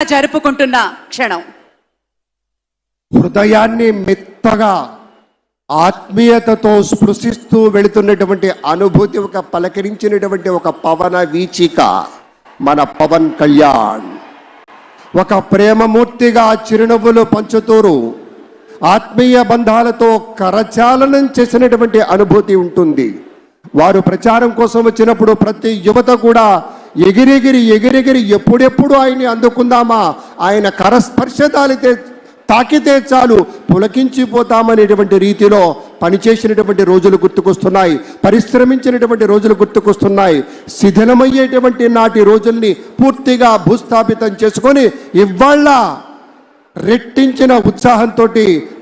జరుపుకుంటున్న క్షణం. హృదయాన్ని మెత్తగా ఆత్మీయతతో స్పృశిస్తూ వెళుతున్నటువంటి అనుభూతి ఒక పలకరించినటువంటి ఒక పవన వీచిక మన పవన్ కళ్యాణ్. ఒక ప్రేమమూర్తిగా చిరునవ్వులు పంచుతూరు ఆత్మీయ బంధాలతో కరచాలనం చేసినటువంటి అనుభూతి ఉంటుంది. వారు ప్రచారం కోసం వచ్చినప్పుడు ప్రతి యువత కూడా ఎగిరెగిరి ఎగిరెగిరి ఎప్పుడెప్పుడు ఆయన్ని అందుకుందామా? ఆయన కరస్పర్శ తాలితే తాకితే చాలు పులకించిపోతామనేటువంటి రీతిలో పనిచేసినటువంటి రోజులు గుర్తుకొస్తున్నాయి పరిశ్రమించినటువంటి రోజులు గుర్తుకొస్తున్నాయి శిథిలమయ్యేటువంటి నాటి రోజుల్ని పూర్తిగా భూస్థాపితం చేసుకొని ఇవాళ రెట్టించిన ఉత్సాహంతో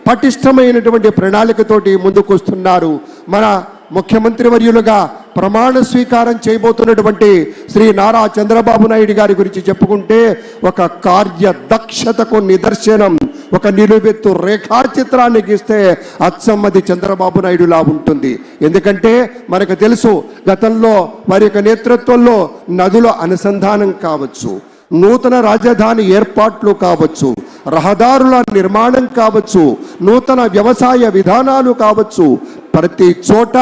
పటిష్టమైనటువంటి ప్రణాళికతోటి ముందుకొస్తున్నారు మన ముఖ్యమంత్రి వర్యులుగా ప్రమాణ స్వీకారం చేయబోతున్నటువంటి శ్రీ నారా చంద్రబాబు నాయుడు గారి గురించి చెప్పుకుంటే ఒక కార్య దక్షతకు నిదర్శనం ఒక నిలువెత్తు రేఖాచిత్రాన్ని గీస్తే అచ్చమ్మది చంద్రబాబు నాయుడులా ఉంటుంది. ఎందుకంటే మనకు తెలుసు గతంలో వారి యొక్క నేతృత్వంలో నదుల అనుసంధానం కావచ్చు నూతన రాజధాని ఏర్పాట్లు కావచ్చు రహదారుల నిర్మాణం కావచ్చు నూతన వ్యవసాయ విధానాలు కావచ్చు ప్రతి చోట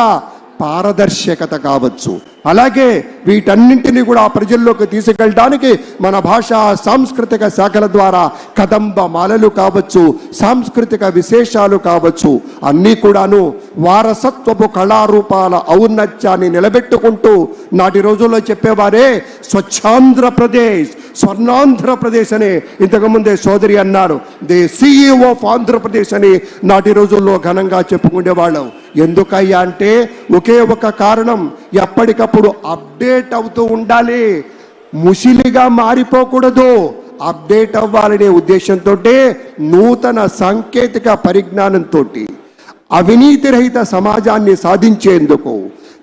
పారదర్శకత కావచ్చు. అలాగే వీటన్నింటినీ కూడా ప్రజల్లోకి తీసుకెళ్ళడానికి మన భాష సాంస్కృతిక శాఖల ద్వారా కదంబ మాలలు కావచ్చు సాంస్కృతిక విశేషాలు కావచ్చు అన్నీ కూడాను వారసత్వపు కళారూపాల ఔన్నత్యాన్ని నిలబెట్టుకుంటూ నాటి రోజుల్లో చెప్పేవారే స్వచ్ఛాంధ్రప్రదేశ్ స్వర్ణాంధ్రప్రదేశ్ అని ఇంతకుముందే సోదరి అన్నారు. ది సిఇఓ ఆఫ్ ఆంధ్రప్రదేశ్ అని నాటి రోజుల్లో ఘనంగా చెప్పుకునేవాళ్ళం ఎందుకయ్యా అంటే ఒకే ఒక కారణం ఎప్పటికప్పుడు అప్డేట్ అవుతూ ఉండాలి. ముసిలిగా మారిపోకూడదు. అప్డేట్ అవ్వాలనే ఉద్దేశంతో నూతన సాంకేతిక పరిజ్ఞానంతో అవినీతి రహిత సమాజాన్ని సాధించేందుకు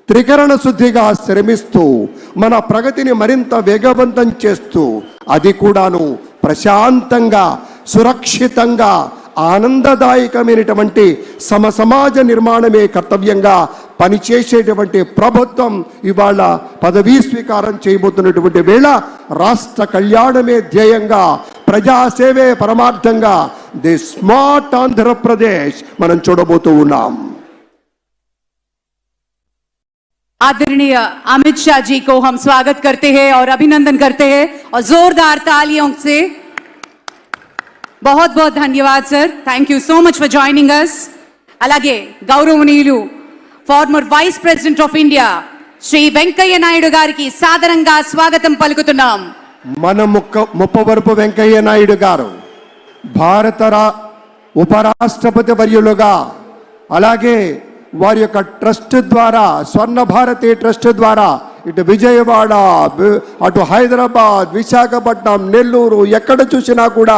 త్రికరణ శుద్ధిగా శ్రమిస్తూ మన ప్రగతిని మరింత వేగవంతం చేస్తూ అది కూడాను ప్రశాంతంగా సురక్షితంగా आनंददायक समसमाज निर्माण कर्तव्य पनीचे प्रभुत्म इवा पदवी स्वीकार चयबोट राष्ट्र कल्याणमे ध्येय का प्रजा सेवे परमार्थ स्मार्ट आंध्र प्रदेश मन चूडबो आदरणीय अमित शाह जी को हम स्वागत करते हैं और अभिनंदन करते हैं और जोरदार तालियों से బహుత్ బహుత్ ధన్యవాద్ sir thank you so much for joining us అలాగే గౌరవనీయులు former vice president of India Shri Venkaiah Naidu గారికి సాదరంగా స్వాగతం పలుకుతున్నాం. మన ముక్క ముప్పవరపు వెంకయ్య నాయుడు గారు భారత ఉపరాష్ట్రపతి వర్యులుగా అలాగే వారి యొక్క ట్రస్ట్ ద్వారా స్వర్ణ భారతి ట్రస్ట్ ద్వారా ఇటు విజయవాడ వి- అటు హైదరాబాద్ విశాఖపట్నం నెల్లూరు ఎక్కడ చూసినా కూడా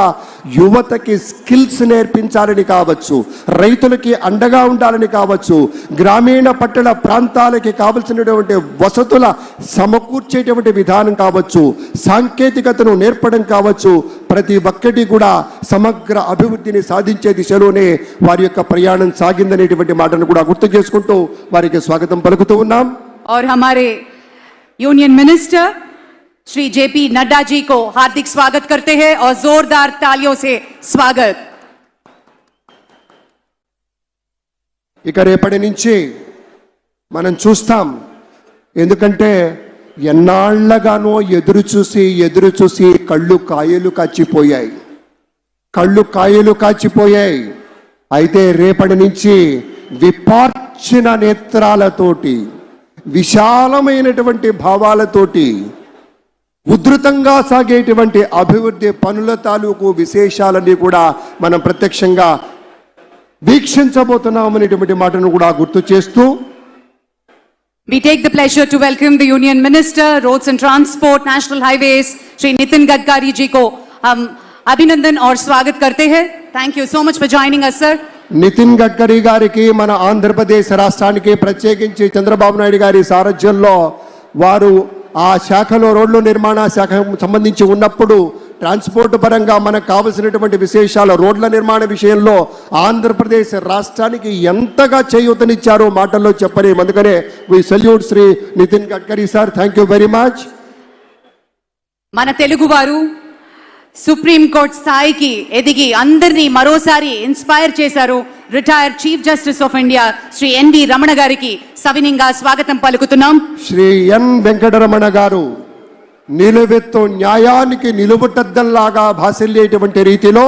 యువతకి స్కిల్స్ నేర్పించాలని కావచ్చు రైతులకి అండగా ఉండాలని కావచ్చు గ్రామీణ పట్టణ ప్రాంతాలకి కావలసినటువంటి వసతుల సమకూర్చేటువంటి విధానం కావచ్చు సాంకేతికతను నేర్పడం కావచ్చు ప్రతి ఒక్కటి కూడా సమగ్ర అభివృద్ధిని సాధించే దిశలోనే వారి యొక్క ప్రయాణం సాగిందనేటువంటి మాటను కూడా గుర్తు చేసుకుంటూ వారికి స్వాగతం పలుకుతూ ఉన్నాం और हमारे union minister Shri JP Nadda ji को हार्दिक स्वागत करते हैं और जोरदार तालियों से स्वागत ఇక రేపటి నుంచి మనం చూస్తాం ఎందుకంటే ఎన్నాళ్లగానో ఎదురు చూసి ఎదురు చూసి కళ్ళు కాయలు కాచిపోయాయి కళ్ళు కాయలు కాచిపోయాయి అయితే రేపటి నుంచి విపార్చిన నేత్రాలతోటి విశాలమైనటువంటి భావాలతోటి ఉధృతంగా సాగేటువంటి అభివృద్ధి పనుల తాలూకు విశేషాలన్నీ కూడా మనం ప్రత్యక్షంగా వీక్షించబోతున్నామనేటువంటి మాటను కూడా గుర్తు చేస్తూ We take the pleasure to welcome the Union Minister, Roads and Transport, National Highways, Shri Nitin Gadkari ji को हम अभिनंदन और स्वागत करते हैं. Thank you so much for joining us, sir. Nitin Gadkari గారికి మన ఆంధ్రప్రదేశ్ రాష్ట్రానికి ప్రత్యేకించి చంద్రబాబు నాయుడు గారి సారథ్యంలో వారు ఆ శాఖలో రోడ్లు నిర్మాణ శాఖ సంబంధించి ఉన్నప్పుడు ట్రాన్స్పోర్ట్ పరంగా మనకు కావలసినటువంటి విశేషాలు రోడ్ల నిర్మాణ విషయంలో ఆంధ్రప్రదేశ్ రాష్ట్రానికి ఎంతగా చేయూతనిచ్చారో మాటల్లో చెప్పలేము. అందుకనే we salute Shri Nitin Gadkari sir. Thank you very much మన తెలుగువారు సుప్రీంకోర్టు స్థాయికి ఎదిగి అందరినీ మరోసారి ఇన్స్పైర్ చేశారు retired chief justice of India Shri NV Ramana గారికి సవినింగా స్వాగతం పలుకుతున్నాం. శ్రీ ఎన్ వెంకటరమణ గారు నిలువెత్తు న్యాయానికి నిలువుటద్దల్లాగా భాసిల్లేటువంటి రీతిలో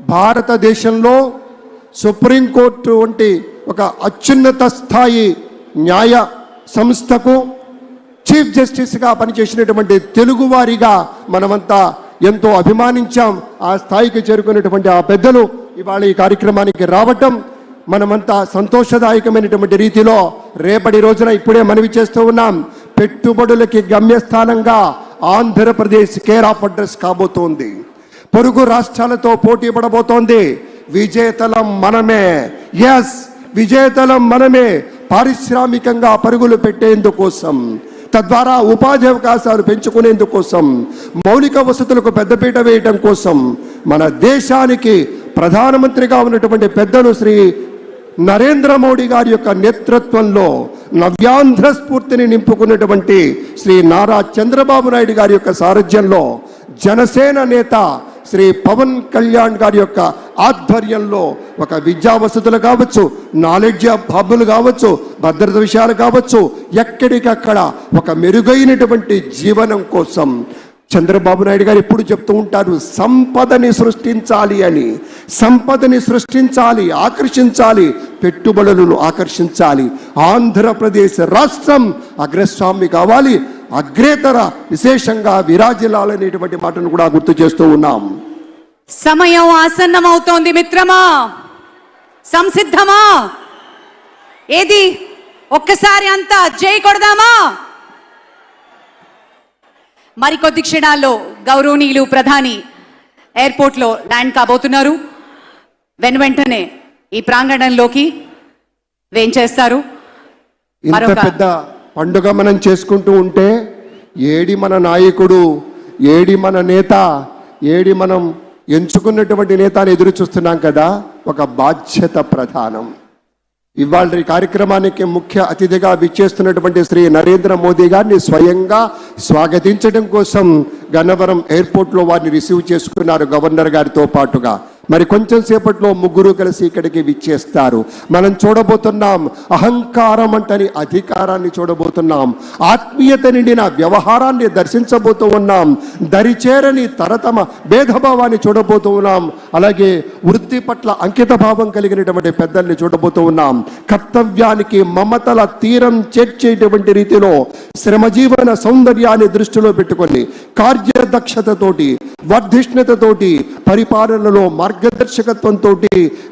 భారతదేశంలో సుప్రీంకోర్టు వంటి ఒక అత్యున్నత స్థాయి న్యాయ సంస్థకు చీఫ్ జస్టిస్గా పనిచేసినటువంటి తెలుగువారిగా మనమంతా ఎంతో అభిమానించాం ఆ స్థాయికి చేరుకున్నటువంటి ఆ పెద్దలు ఇవాళ ఈ కార్యక్రమానికి రావటం మనమంతా సంతోషదాయకమైనటువంటి రీతిలో రేపటి రోజున ఇప్పుడే మనవి చేస్తూ ఉన్నాం. పెట్టుబడులకి గమ్యస్థానంగా ఆంధ్రప్రదేశ్ కేర్ ఆఫ్ అడ్రస్ కాబోతోంది. పొరుగు రాష్ట్రాలతో పోటీ పడబోతోంది. విజేతలం మనమే. ఎస్ విజేతలం మనమే. పారిశ్రామికంగా పరుగులు పెట్టేందుకోసం. తద్వారా ఉపాధి అవకాశాలు పెంచుకునేందుకోసం మౌలిక వసతులకు పెద్దపీట వేయటం కోసం మన దేశానికి ప్రధానమంత్రిగా ఉన్నటువంటి పెద్దలు శ్రీ నరేంద్ర మోడీ గారి యొక్క నేతృత్వంలో నవ్యాంధ్ర స్ఫూర్తిని నింపుకున్నటువంటి శ్రీ నారా చంద్రబాబు నాయుడు గారి యొక్క సారథ్యంలో జనసేన నేత శ్రీ పవన్ కళ్యాణ్ గారి యొక్క ఆధ్వర్యంలో ఒక విద్యా వసతులు కావచ్చు నాలెడ్జ్ హబ్బులు కావచ్చు భద్రత విషయాలు కావచ్చు ఎక్కడికక్కడ ఒక మెరుగైనటువంటి జీవనం కోసం చంద్రబాబు నాయుడు గారు ఎప్పుడు చెప్తూ ఉంటారు సంపదని సృష్టించాలి అని. సంపదని సృష్టించాలి ఆకర్షించాలి పెట్టుబడులను ఆకర్షించాలి. ఆంధ్రప్రదేశ్ రాష్ట్రం అగ్రస్వామి కావాలి అగ్రేతర విశేషంగా విరాజిల్లాలనేటువంటి మాటను కూడా గుర్తు చేస్తూ ఉన్నాం. సమయం ఆసన్నమవుతోంది మిత్రమా? సంసిద్ధమా? ఏది? ఒక్కసారి అంతా జై కొడదామా? మరికొద్ది క్షణాల్లో గౌరవనీయులు ప్రధాని ఎయిర్పోర్ట్లో ల్యాండ్ కాబోతున్నారు. వెను వెంటనే ఈ ప్రాంగణంలోకి వేంచేస్తారు. ఇంత పెద్ద పండుగ మనం చేసుకుంటూ ఉంటే ఏడి మన నాయకుడు ఏడి మన నేత ఏడి మనం ఎంచుకున్నటువంటి నేత అని ఎదురు చూస్తున్నాం కదా ఒక బాధ్యత ప్రధానం. ఇవాళ ఈ కార్యక్రమానికి ముఖ్య అతిథిగా విచ్చేస్తున్నటువంటి శ్రీ నరేంద్ర మోదీ గారిని స్వయంగా స్వాగతించడం కోసం గన్నవరం ఎయిర్పోర్ట్లో వారిని రిసీవ్ చేసుకున్నారు గవర్నర్ గారితో పాటుగా. మరి కొంచెం సేపట్లో ముగ్గురు కలిసి ఇక్కడికి విచ్చేస్తారు. మనం చూడబోతున్నాం అహంకారం అంటని అధికారాన్ని చూడబోతున్నాం. ఆత్మీయత నిండిన వ్యవహారాన్ని దర్శించబోతూ ఉన్నాం. దరిచేరని తరతమ భేదభావాన్ని చూడబోతూ ఉన్నాం. అలాగే వృత్తి పట్ల అంకిత భావం కలిగినటువంటి పెద్దల్ని చూడబోతూ ఉన్నాం. కర్తవ్యానికి మమతల తీరం చేర్చేటువంటి రీతిలో శ్రమజీవన సౌందర్యాన్ని దృష్టిలో పెట్టుకొని కార్యదక్షతతోటి వర్ధిష్ణతతోటి పరిపాలనలో మార్గదర్శకత్వంతో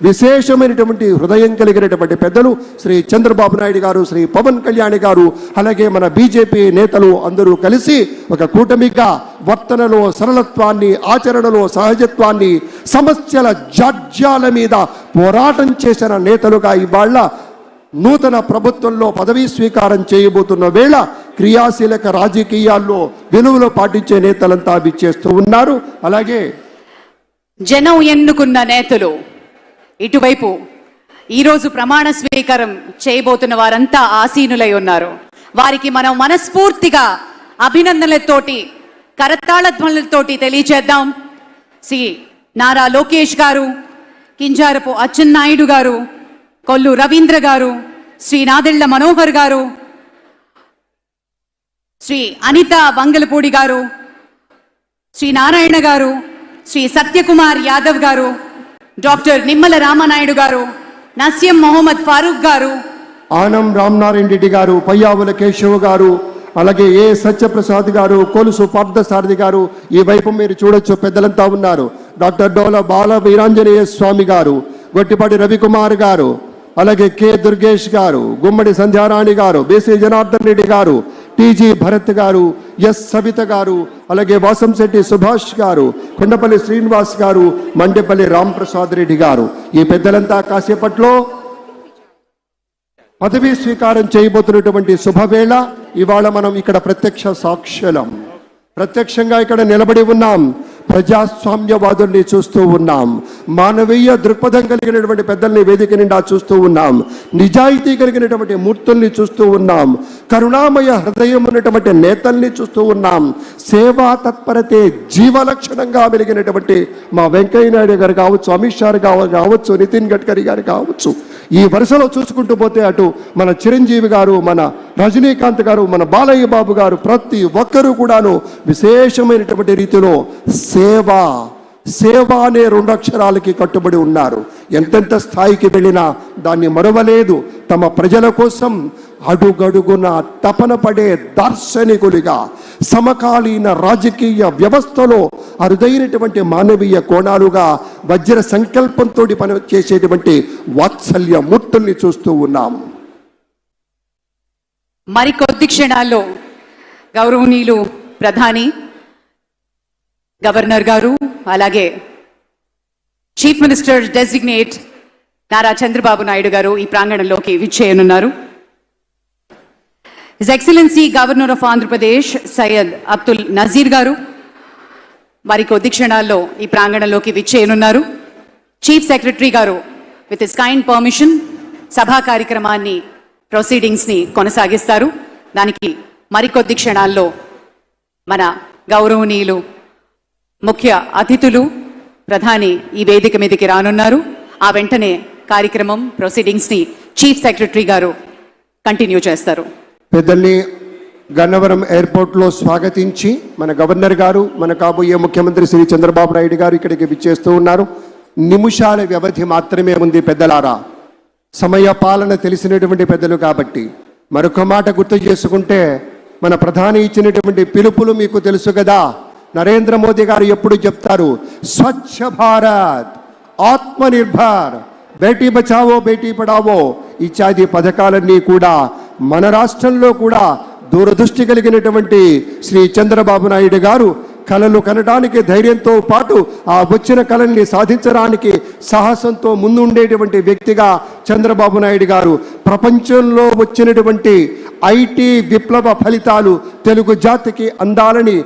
విశేషమైనటువంటి హృదయం కలిగినటువంటి పెద్దలు శ్రీ చంద్రబాబు నాయుడు గారు శ్రీ పవన్ కళ్యాణ్ గారు అలాగే మన బీజేపీ నేతలు అందరూ కలిసి ఒక కూటమిగా వర్తనలో సరళత్వాన్ని ఆచరణలో సహజత్వాన్ని సమస్యల జాడ్యాల మీద పోరాటం చేసిన నేతలుగా ఇవాళ నూతన ప్రభుత్వంలో పదవీ స్వీకారం చేయబోతున్న వేళ క్రియాశీలక రాజకీయాల్లో విలువలు పాటించే నేతలంతా విచ్చేస్తూ ఉన్నారు. అలాగే జనం ఎన్నుకున్న నేతలు ఇటువైపు ఈరోజు ప్రమాణ స్వీకారం చేయబోతున్న వారంతా ఆసీనులై ఉన్నారు. వారికి మనం మనస్ఫూర్తిగా అభినందనలతోటి కరత్తాళ ధ్వనులతోటి తెలియచేద్దాం శ్రీ నారా లోకేష్ గారు కింజారపు అచ్చెన్నాయుడు గారు కొల్లు రవీంద్ర గారు శ్రీ నాదెళ్ళ మనోహర్ గారు శ్రీ అనిత వంగలపూడి గారు శ్రీ నారాయణ గారు శ్రీ సత్యకుమార్ యాదవ్ గారు డాక్టర్ నిమ్మల రామనాయుడు గారు నస్యం మొహమ్మద్ ఫారూక్ గారు ఆనం రామనారాయణ రెడ్డి గారు పయ్యావుల కేశవ్ గారు అలాగే ఏ సత్యప్రసాద్ గారు కొలుసు పార్థసారథి గారు ఈ వైపు మీరు చూడొచ్చు పెద్దలంతా ఉన్నారు. డాక్టర్ డోల బాల వీరాంజనేయ స్వామి గారు గొట్టిపాటి రవికుమార్ గారు అలాగే కె దుర్గేష్ గారు గుమ్మడి సంధ్యారాణి గారు బీసీ జనార్దన్ రెడ్డి గారు టీజీ భరత్ గారు ఎస్ సవిత గారు అలాగే వాసంశెట్టి సుభాష్ గారు కొండపల్లి శ్రీనివాస్ గారు మండేపల్లి రాంప్రసాద్ రెడ్డి గారు. ఈ పెద్దలంతా కాసేపట్లో పదవీ స్వీకారం చేయబోతున్నటువంటి శుభవేళ. ఇవాళ మనం ఇక్కడ ప్రత్యక్ష సాక్షులం ప్రత్యక్షంగా ఇక్కడ నిలబడి ఉన్నాం. ప్రజాస్వామ్యవాదుల్ని చూస్తూ ఉన్నాం. మానవీయ దృక్పథం కలిగినటువంటి పెద్దల్ని వేదిక నిండా చూస్తూ ఉన్నాం. నిజాయితీ కలిగినటువంటి మూర్తుల్ని చూస్తూ ఉన్నాం. కరుణామయ హృదయం ఉన్నటువంటి నేతల్ని చూస్తూ ఉన్నాం. సేవా తత్పరతే జీవలక్షణంగా వెలిగినటువంటి మా వెంకయ్య నాయుడు గారు కావచ్చు అమిత్ షా గారు కావచ్చు నితిన్ గడ్కరీ గారు కావచ్చు. ఈ వరుసలో చూసుకుంటూ పోతే అటు మన చిరంజీవి గారు మన రజనీకాంత్ గారు మన బాలయ్య బాబు గారు ప్రతి ఒక్కరూ కూడాను విశేషమైనటువంటి రీతిలో సేవ సేవ అనే రెండు అక్షరాలకి కట్టుబడి ఉన్నారు. ఎంతెంత స్థాయికి వెళ్ళినా దాన్ని మరవలేదు. తమ ప్రజల కోసం అడుగడుగున తపన పడే దార్శనికులుగా సమకాలీన రాజకీయ వ్యవస్థలో అరుదైనటువంటి మానవీయ కోణాలుగా వజ్ర సంకల్పంతో పని చేసేటువంటి వాత్సల్య మూర్తుల్ని చూస్తూ ఉన్నాం. మరికొద్ది క్షణాల్లో గౌరవనీయులు ప్రధాని గవర్నర్ గారు అలాగే chief minister designate Nara Chandrababu Naidu గారు ఈ ప్రాంగణంలోకి విచ్చేయనున్నారు. His excellency governor of Andhra Pradesh Syed Abdul Nazeer గారు మరి కొద్ది క్షణాల్లో ఈ ప్రాంగణంలోకి విచ్చేయనున్నారు. చీఫ్ సెక్రటరీ గారు విత్ ఇస్ కైండ్ పర్మిషన్ సభా కార్యక్రమాన్ని ప్రొసీడింగ్స్ని కొనసాగిస్తారు. దానికి మరికొద్ది క్షణాల్లో మన గౌరవనీయులు ముఖ్య అతిథులు ప్రధాని ఈ వేదిక మీదకి రానున్నారు. ఆ వెంటనే కార్యక్రమం ప్రొసీడింగ్స్ని చీఫ్ సెక్రటరీ గారు కంటిన్యూ చేస్తారు. పెద్దల్ని గన్నవరం ఎయిర్పోర్ట్లో స్వాగతించి మన గవర్నర్ గారు మన కాబోయే ముఖ్యమంత్రి శ్రీ చంద్రబాబు నాయుడు గారు ఇక్కడికి విచ్చేస్తూ ఉన్నారు. నిమిషాల వ్యవధి మాత్రమే ఉంది పెద్దలారా. సమయ పాలన తెలిసినటువంటి పెద్దలు కాబట్టి. మరొక మాట గుర్తు చేసుకుంటే మన ప్రధాని ఇచ్చినటువంటి పిలుపులు మీకు తెలుసు కదా. నరేంద్ర మోదీ గారు ఎప్పుడు చెప్తారు స్వచ్ఛ భారత్ ఆత్మనిర్భర్ బేటీ బచావో బేటీ పడావో ఇత్యాది పథకాలన్నీ కూడా మన రాష్ట్రంలో కూడా దూరదృష్టి కలిగినటువంటి శ్రీ చంద్రబాబు నాయుడు గారు కళలు కనడానికి ధైర్యంతో పాటు ఆ వచ్చిన కళల్ని సాధించడానికి సాహసంతో ముందుండేటువంటి వ్యక్తిగా చంద్రబాబు నాయుడు గారు. ప్రపంచంలో వచ్చినటువంటి ఐటీ విప్లవ ఫలితాలు తెలుగు జాతికి అందాలని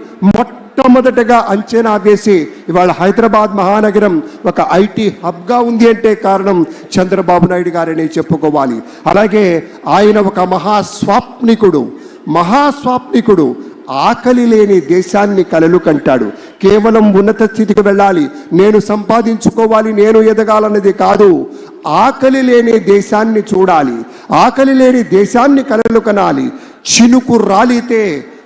మొట్టమొదటగా అంచనా వేసి ఇవాళ హైదరాబాద్ మహానగరం ఒక ఐటీ హబ్గా ఉంది అంటే కారణం చంద్రబాబు నాయుడు గారని చెప్పుకోవాలి. అలాగే ఆయన ఒక మహాస్వాప్నికుడు. మహాస్వాప్నికుడు ఆకలి లేని దేశాన్ని కలలు కంటాడు. కేవలం ఉన్నత స్థితికి వెళ్ళాలి. నేను సంపాదించుకోవాలి నేను ఎదగాలన్నది కాదు. ఆకలి లేని దేశాన్ని చూడాలి. ఆకలి లేని దేశాన్ని కలలు కనాలి. చినుకు రాలితే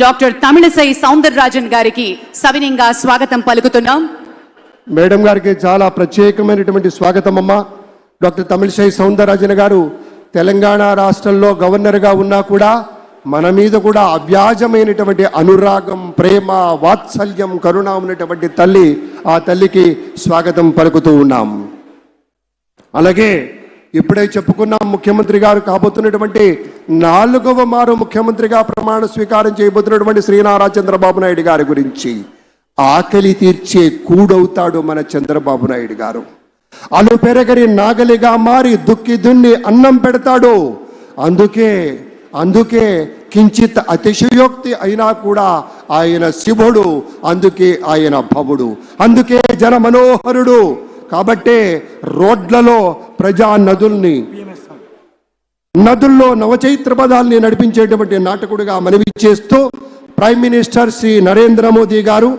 డాక్టర్ తమిళసై సౌందరరాజన్ గారికి సవినయంగా స్వాగతం పలుకుతున్నాం. మేడం గారికి చాలా ప్రత్యేకమైనటువంటి స్వాగతం అమ్మా. డాక్టర్ తమిళసై సౌందరరాజన్ గారు తెలంగాణ రాష్ట్రంలో గవర్నర్గా ఉన్నా కూడా మన మీద కూడా అవ్యాజమైనటువంటి అనురాగం ప్రేమ వాత్సల్యం కరుణ ఉన్నటువంటి తల్లి ఆ తల్లికి స్వాగతం పలుకుతూ ఉన్నాం. అలాగే ఇప్పుడే చెప్పుకున్నాం ముఖ్యమంత్రి గారు కాబోతున్నటువంటి నాలుగవ మారు ముఖ్యమంత్రిగా ప్రమాణ స్వీకారం చేయబోతున్నటువంటి శ్రీనారా చంద్రబాబు నాయుడు గారి గురించి ఆకలి తీర్చే కూడవుతాడు మన చంద్రబాబు నాయుడు గారు. అలు పెరగరి నాగలిగా మారి దుక్కి దున్ని అన్నం పెడతాడు. అందుకే అందుకే కించిత్ అతిశయోక్తి అయినా కూడా ఆయన శివుడు అందుకే ఆయన భవుడు. అందుకే జన మనోహరుడు కాబట్టే రోడ్లలో ప్రజా నదుల్ని నదుల్లో నవచైత్ర పదాల్ని నడిపించేటువంటి నాటకుడిగా మనవి చేస్తూ ప్రైమ్ మినిస్టర్ శ్రీ నరేంద్ర మోదీ గారు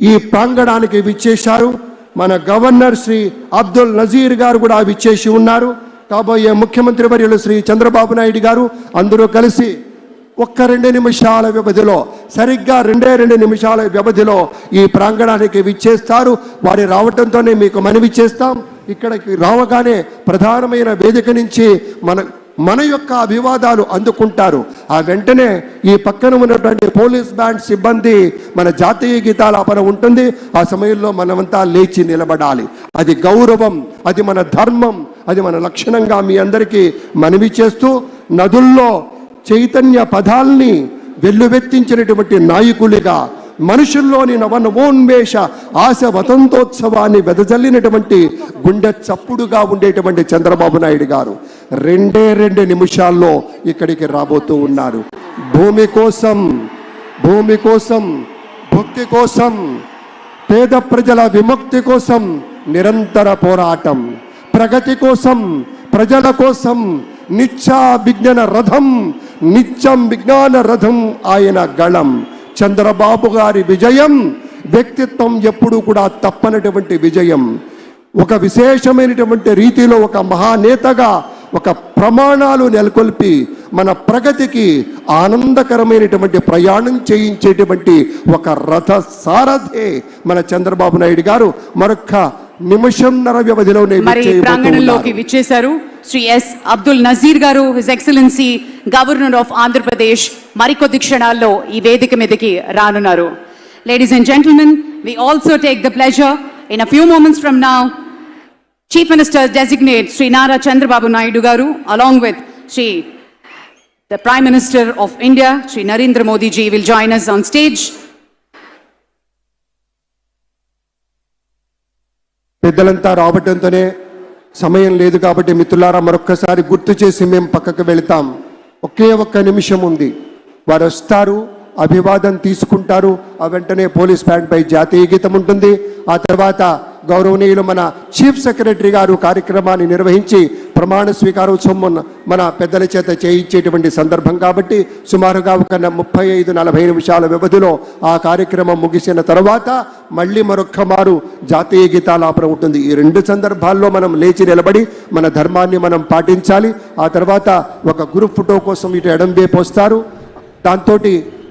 ఈ ప్రాంగణానికి విచ్చేశారు. మన గవర్నర్ శ్రీ అబ్దుల్ నజీర్ గారు కూడా విచ్చేసి ఉన్నారు. కాబోయే ముఖ్యమంత్రి వర్యులు శ్రీ చంద్రబాబు నాయుడు గారు అందరూ కలిసి ఒక్క రెండు నిమిషాల వ్యవధిలో సరిగ్గా రెండే రెండు నిమిషాల వ్యవధిలో ఈ ప్రాంగణానికి విచ్చేస్తారు. వారి రావటంతోనే మీకు మనవి చేస్తాం. ఇక్కడికి రావగానే ప్రధానమైన వేదిక నుంచి మన మన యొక్క అభివాదాలు అందుకుంటారు. ఆ వెంటనే ఈ పక్కన ఉన్నటువంటి పోలీస్ బ్యాండ్ సిబ్బంది మన జాతీయ గీతాలాపన ఉంటుంది. ఆ సమయంలో మనమంతా లేచి నిలబడాలి. అది గౌరవం అది మన ధర్మం అది మన లక్షణంగా మీ అందరికీ మనవి చేస్తూ నదుల్లో చైతన్య పదాల్ని వెల్లువెత్తించినటువంటి నాయకులుగా మనుషుల్లోని నవనవోన్మేష ఆశ వతంతోత్సవాన్ని వెదజల్లినటువంటి గుండె చప్పుడుగా ఉండేటువంటి చంద్రబాబు నాయుడు గారు రెండే రెండు నిమిషాల్లో ఇక్కడికి రాబోతూ ఉన్నారు. భూమి కోసం భూమి కోసం భక్తి కోసం పేద ప్రజల విముక్తి కోసం నిరంతర పోరాటం ప్రగతి కోసం ప్రజల కోసం నిత్య విజ్ఞాన రథం నిత్యం విజ్ఞాన రథం ఆయన గళం. చంద్రబాబు గారి విజయం వ్యక్తిత్వం ఎప్పుడూ కూడా తప్పనటువంటి విజయం. ఒక విశేషమైనటువంటి రీతిలో ఒక మహానేతగా ఒక ప్రమాణాలు నెలకొల్పి మన ప్రగతికి ఆనందకరమైనటువంటి ప్రయాణం చేయించేటువంటి ఒక రథ సారథే మన చంద్రబాబు నాయుడు గారు. మరొక్క నిమిషంన్నర మరి విచ్చేయబోతూ ప్రాంగణంలోకి. విచ్చేశారు శ్రీ ఎస్ అబ్దుల్ నజీర్ గారు his excellency governor of Andhra Pradesh మరికొద్ది క్షణాల్లో ఈ వేదిక మీదకి రానున్నారు. Ladies and gentlemen we also take the pleasure in a few moments from now chief minister designate Shri Nara Chandrababu Naidu గారు along with Shri the prime minister of India Shri Narendra Modi G will join us on stage పెద్దలంతా రావటంతోనే సమయం లేదు కాబట్టి మిత్రులారా మరొక్కసారి గుర్తు చేసి మేము పక్కకు వెళతాం. ఒకే ఒక్క నిమిషం ఉంది. వారు వస్తారు అభివాదం తీసుకుంటారు. ఆ వెంటనే పోలీస్ ప్యాంట్పై జాతీయ గీతం ఉంటుంది. ఆ తర్వాత గౌరవనీయులు మన చీఫ్ సెక్రటరీ గారు కార్యక్రమాన్ని నిర్వహించి ప్రమాణ స్వీకారోత్సవం మన- మన పెద్దల చేత చేయించేటువంటి సందర్భం కాబట్టి సుమారుగా ఒక ముప్పై ఐదు నలభై నిమిషాల వ్యవధిలో ఆ కార్యక్రమం ముగిసిన తర్వాత మళ్ళీ మరొక్క మారు జాతీయ గీతాలాపన ఉంటుంది. ఈ రెండు సందర్భాల్లో మనం లేచి నిలబడి మన ధర్మాన్ని మనం పాటించాలి. ఆ తర్వాత ఒక గ్రూప్ ఫోటో కోసం ఇటు ఎడం వైపు వస్తారు దాంతో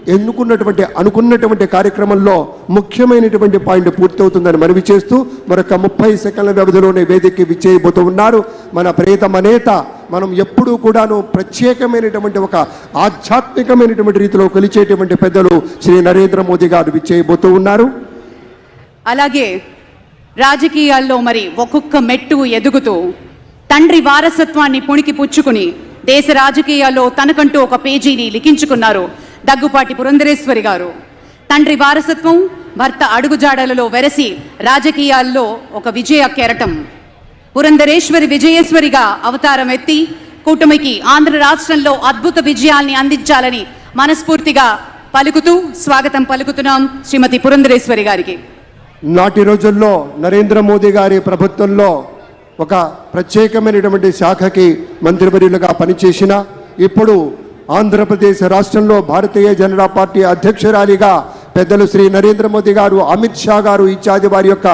ఎన్నుకున్నటువంటి అనుకున్నటువంటి కార్యక్రమంలో ముఖ్యమైనటువంటి పాయింట్ పూర్తవుతుందని మనవి చేస్తూ మరొక ముప్పై సెకండ్ల వ్యవధిలోనే వేదికకి విచ్చేయబోతూ ఉన్నారు. మన ప్రేతమ నేత మనం ఎప్పుడూ కూడాను ప్రత్యేకమైనటువంటి ఒక ఆధ్యాత్మికమైనటువంటి రీతిలో కొలిచేటువంటి పెద్దలు శ్రీ నరేంద్ర మోదీ గారు విచ్చేయబోతూ ఉన్నారు. అలాగే రాజకీయాల్లో మరి ఒక్కొక్క మెట్టు ఎదుగుతూ తండ్రి వారసత్వాన్ని పుణికి పుచ్చుకుని దేశ రాజకీయాల్లో తనకంటూ ఒక పేజీని లిఖించుకున్నారు. దగ్గుపాటి పురంధరేశ్వరి గారు. తండ్రి వారసత్వం భర్త అడుగుజాడలలో వెరసి రాజకీయాల్లో ఒక విజయ కెరటం. పురంధరేశ్వరి విజయేశ్వరిగా అవతారం ఎత్తి కూటమికి ఆంధ్ర రాష్ట్రంలో అద్భుత విజయాల్ని అందించాలని మనస్ఫూర్తిగా పలుకుతూ స్వాగతం పలుకుతున్నాం శ్రీమతి పురంధరేశ్వరి గారికి. నాటి రోజుల్లో నరేంద్ర మోదీ గారి ప్రభుత్వంలో ఒక ప్రత్యేకమైనటువంటి శాఖకి మంత్రివర్యులుగా పనిచేసిన ఇప్పుడు ఆంధ్రప్రదేశ్ రాష్ట్రంలో భారతీయ జనతా పార్టీ అధ్యక్షురాలిగా పెద్దలు శ్రీ నరేంద్ర మోదీ గారు అమిత్ షా గారు ఇత్యాది వారి యొక్క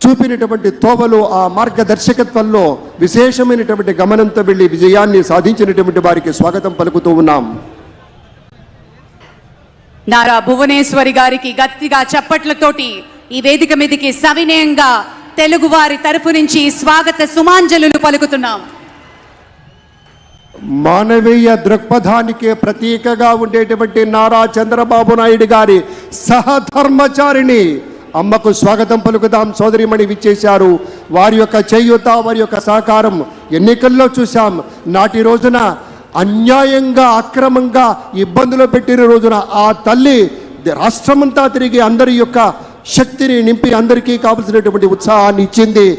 చూపినటువంటి తోవలు ఆ మార్గదర్శకత్వంలో విశేషమైనటువంటి గమనంతో వెళ్ళి విజయాన్ని సాధించినటువంటి వారికి స్వాగతం పలుకుతూ ఉన్నాం. నారా భువనేశ్వరి గారికి గట్టిగా చప్పట్లతోటి ఈ వేదిక మీదకి సవినయంగా తెలుగు వారి తరఫు నుంచి స్వాగత సుమాంజలు పలుకుతున్నాం. మానవీయ దృక్పథానికి ప్రతీకగా ఉండేటువంటి నారా చంద్రబాబు నాయుడు గారి సహధర్మచారిణి. అమ్మకు స్వాగతం పలుకుదాం సోదరిమణి విచ్చేశారు. వారి యొక్క చేయూత వారి యొక్క సహకారం ఎన్నికల్లో చూశాం. నాటి రోజున అన్యాయంగా అక్రమంగా ఇబ్బందులు పెట్టిన రోజున ఆ తల్లి రాష్ట్రమంతా తిరిగి అందరి యొక్క శక్తిని నింపి అందరికీ కావలసినటువంటి ఉత్సాహాన్ని ఇచ్చింది.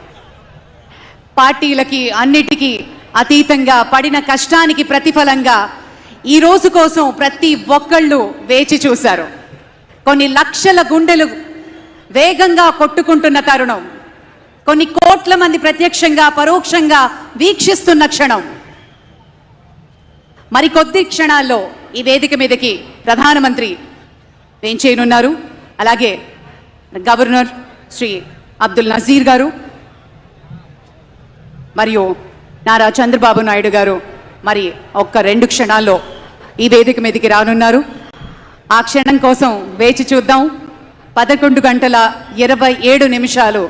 పార్టీలకి అన్నిటికీ అతీతంగా పడిన కష్టానికి ప్రతిఫలంగా ఈ రోజు కోసం ప్రతి ఒక్కళ్ళు వేచి చూశారు. కొన్ని లక్షల గుండెలు వేగంగా కొట్టుకుంటున్న తరుణం. కొన్ని కోట్ల మంది ప్రత్యక్షంగా పరోక్షంగా వీక్షిస్తున్న క్షణం. మరి కొద్ది క్షణాల్లో ఈ వేదిక మీదకి ప్రధానమంత్రి వేంచేయనున్నారు అలాగే గవర్నర్ శ్రీ అబ్దుల్ నజీర్ గారు మరియు నారా చంద్రబాబు నాయుడు గారు మరి ఒక్క రెండు క్షణాల్లో ఈ వేదిక మీదకి రానున్నారు. ఆ క్షణం కోసం వేచి చూద్దాం. పదకొండు గంటల ఇరవై ఏడు నిమిషాలు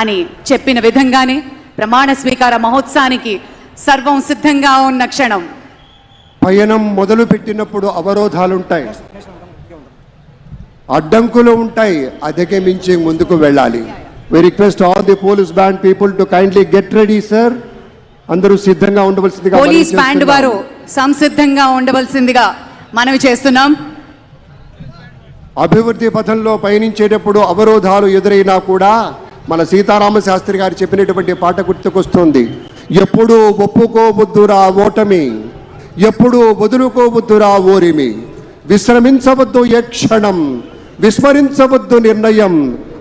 అని చెప్పిన విధంగానే ప్రమాణ స్వీకార మహోత్సవానికి సర్వం సిద్ధంగా ఉన్న క్షణం. పయనం మొదలు పెట్టినప్పుడు అవరోధాలుంటాయి. అడ్డంకులు ఉంటాయి. అధిగమించి ముందుకు వెళ్ళాలి. We request all the police band people to kindly get ready sir అందరూ సిద్ధంగా ఉండవలసిందిగా పోలీస్ బ్యాండ్. వారు సంసిద్ధంగా ఉండవలసిందిగా మనవి చేస్తున్నాం. అభివృద్ధి పథంలో పయనించేటప్పుడు అవరోధాలు ఎదురైనా కూడా మన సీతారామ శాస్త్రి గారు చెప్పినటువంటి పాట గుర్తుకొస్తుంది. ఎప్పుడు ఒప్పుకోవద్దురా ఓటమి ఎప్పుడు వదులుకోవద్దురా ఓరిమి విశ్రమించవద్దు ఏ క్షణం విస్మరించవద్దు నిర్ణయం.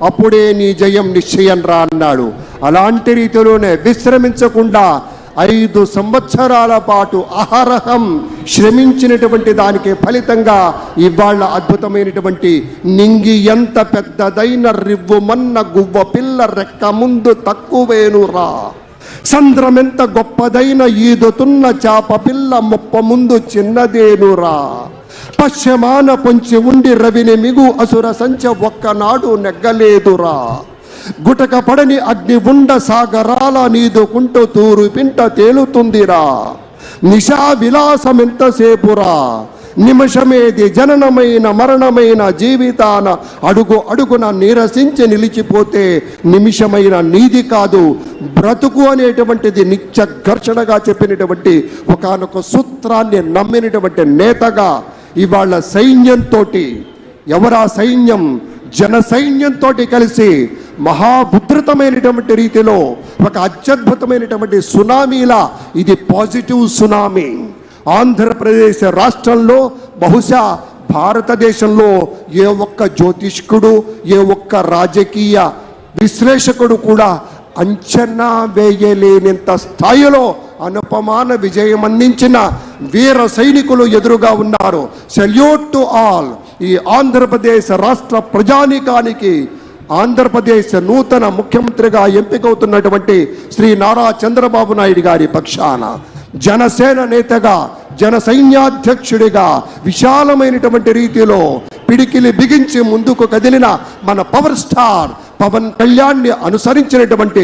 అప్పుడే నీ జయం నిశ్చయం రా అన్నాడు. అలాంటి రీతిలోనే విశ్రమించకుండా ఐదు సంవత్సరాల పాటు అహరహం శ్రమించినటువంటి దానికి ఫలితంగా ఇవాళ అద్భుతమైనటువంటి నింగి ఎంత పెద్దదైన రివ్వు మన్న గువ్వ పిల్ల రెక్క ముందు తక్కువేనురా. సంద్రమెంత గొప్పదైన ఈదుతున్న చాప పిల్ల ముప్ప ముందు చిన్నదేనురా. పశ్చిమాన పొంచి ఉండి రవిని మిగు అసుర సంచ ఒక్కనాడు నెగ్గలేదురా. గుటక పడని అగ్ని ఉండ సాగరాల నీదుకుంటూ తూరు పింట తేలుతుందిరా. నిశా విలాసం నిమిషమేది జననమైన మరణమైన జీవితాన అడుగు అడుగున నీరసించి నిలిచిపోతే నిమిషమైన నీది కాదు. బ్రతుకు అనేటువంటిది నిత్య ఘర్షణగా చెప్పినటువంటి ఒకానొక సూత్రాన్ని నమ్మినటువంటి నేతగా ఇవాళ సైన్యంతో ఎవరా సైన్యం? జన సైన్యంతో కలిసి మహాభద్రతమైనటువంటి రీతిలో ఒక అత్యద్భుతమైనటువంటి సునామీలా ఇది పాజిటివ్ సునామీ. ఆంధ్రప్రదేశ్ రాష్ట్రంలో బహుశా భారతదేశంలో ఏ ఒక్క జ్యోతిష్కుడు ఏ ఒక్క రాజకీయ విశ్లేషకుడు కూడా అంచనా వేయలేనంత స్థాయిలో అనుపమాన విజయం అందించిన వీర సైనికులు ఎదురుగా ఉన్నారు. సెల్యూట్ టు ఆల్ ఈ ఆంధ్రప్రదేశ్ రాష్ట్ర ప్రజానీకానికి ఆంధ్రప్రదేశ్ నూతన ముఖ్యమంత్రిగా ఎంపికవుతున్నటువంటి శ్రీ నారా చంద్రబాబు నాయుడు గారి పక్షాన జనసేన నేతగా జన సైన్యాధ్యక్షుడిగా విశాలమైనటువంటి రీతిలో పిడికిలి బిగించి ముందుకు కదిలిన మన పవర్ స్టార్ పవన్ కళ్యాణ్ని అనుసరించినటువంటి